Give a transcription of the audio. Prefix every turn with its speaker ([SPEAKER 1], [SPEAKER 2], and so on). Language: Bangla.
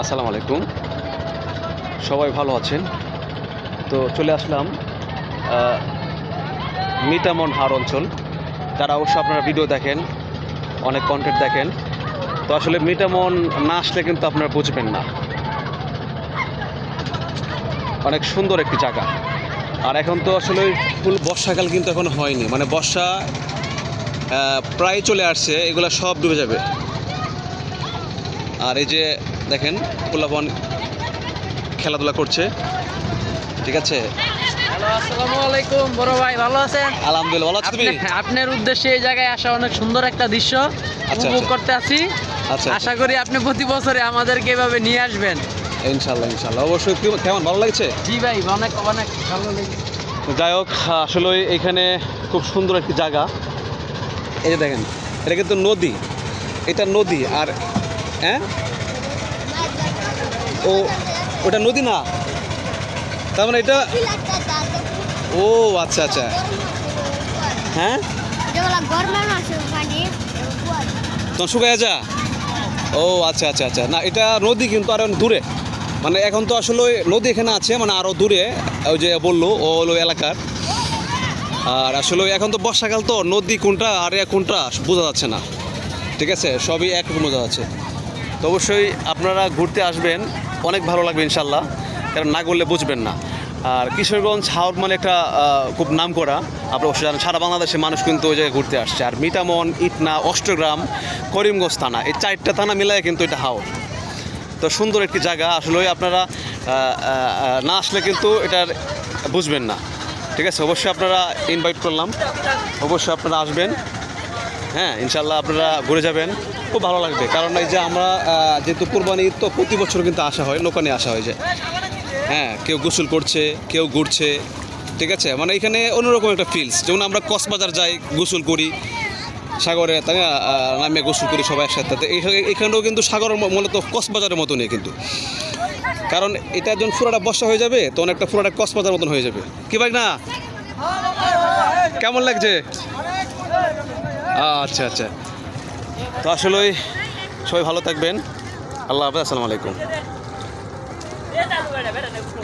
[SPEAKER 1] আসসালামু আলাইকুম। সবাই ভালো আছেন? তো চলে আসলাম মিটামন হার অঞ্চল। তারা অবশ্য আপনারা ভিডিও দেখেন, অনেক কন্টেন্ট দেখেন। তো আসলে মিটামন না আসলে কিন্তু আপনারা বুঝবেন না। অনেক সুন্দর একটি জায়গা। আর এখন তো আসলে ফুল বর্ষাকাল কিন্তু এখন হয়নি। মানে বর্ষা প্রায় চলে আসছে, এগুলো সব ডুবে যাবে। আর এই যে দেখেন পোলাপন খেলাধুলা করছে। ঠিক আছে?
[SPEAKER 2] আলাইকুম বড় ভাই ভালো আছেন?
[SPEAKER 1] আলহামদুলিল্লাহ ভালো আছো তুমি?
[SPEAKER 2] আপনার উদ্দেশ্যে এই জায়গায় আসা অনেক সুন্দর একটা দৃশ্য
[SPEAKER 1] আচ্ছা,
[SPEAKER 2] উপভোগ
[SPEAKER 1] আচ্ছা।
[SPEAKER 2] করতে আছি।
[SPEAKER 1] আচ্ছা
[SPEAKER 2] আশা করি আপনি প্রতি বছরে আমাদেরকে এভাবে নিয়ে আসবেন।
[SPEAKER 1] ইনশাল্লাহ ইনশাল্লাহ অবশ্যই কেমন ভালো লাগছে?
[SPEAKER 2] জি ভাই অনেক অনেক ভালো লেগেছে।
[SPEAKER 1] যাই হোক আসলে এইখানে খুব সুন্দর একটি জায়গা। এই যে দেখেন এটা কিন্তু নদী। এটা নদী আর হ্যাঁ? ও, ওটা নদী না? তার মানে এটা ও আচ্ছা আচ্ছা। হ্যাঁ? তখন শুকায় যা। ও আচ্ছা আচ্ছা আচ্ছা। না, এটা নদী কিন্তু আরও দূরে। মানে এখন তো আসলে ওই নদী এখানে আছে মানে আরও দূরে, ওই যে বলল, ও হলো এলাকার। আর আসলে এখন তো বর্ষাকাল তো, নদী কোনটা, আর কোনটা, বোঝা যাচ্ছে না। ঠিক আছে? সবই একরকম বোঝা যাচ্ছে। তো অবশ্যই আপনারা ঘুরতে আসবেন। অনেক ভালো লাগবে ইনশাল্লাহ। কারণ না করলে বুঝবেন না। আর কিশোরগঞ্জ হাওড় মানে একটা খুব নাম করা। অবশ্যই জানেন, সারা বাংলাদেশের মানুষ কিন্তু ওই জায়গায় ঘুরতে আসছে। আর মিটামন, ইটনা, অষ্টগ্রাম, করিমগঞ্জ থানা, এই চারটা থানা মিলায় কিন্তু এটা হাওড় তো সুন্দর একটি জায়গা। আসলে আপনারা না আসলে কিন্তু এটার বুঝবেন না। ঠিক আছে? অবশ্যই আপনারা ইনভাইট করলাম। অবশ্যই আপনারা আসবেন। হ্যাঁ ইনশাল্লাহ আপনারা ঘুরে যাবেন। খুব ভালো লাগবে। কারণ এই যে আমরা যেহেতু কোরবানি ঈদ তো প্রতি বছর কিন্তু আসা হয়, নৌকা নিয়ে আসা হয় যে। হ্যাঁ কেউ গোসল করছে, কেউ ঘুরছে, ঠিক আছে? মানে এখানে অন্যরকম একটা ফিলস যেমন আমরা কক্সবাজার যাই, গোসল করি, সাগরে, তাই না? নামে গোসল করি সবাই একসাথে। এখানেও কিন্তু সাগরের মূলত কক্সবাজারের মতো নেই কিন্তু। কারণ এটা যখন পুরোটা বর্ষা হয়ে যাবে, তখন একটা পুরোটা কক্সবাজার মতন হয়ে যাবে। কি ভাই না? কেমন লাগছে? আচ্ছা আচ্ছা। তো আসলে সবাই ভালো থাকবেন। আল্লাহ হাফেজ আসসালামু আলাইকুম।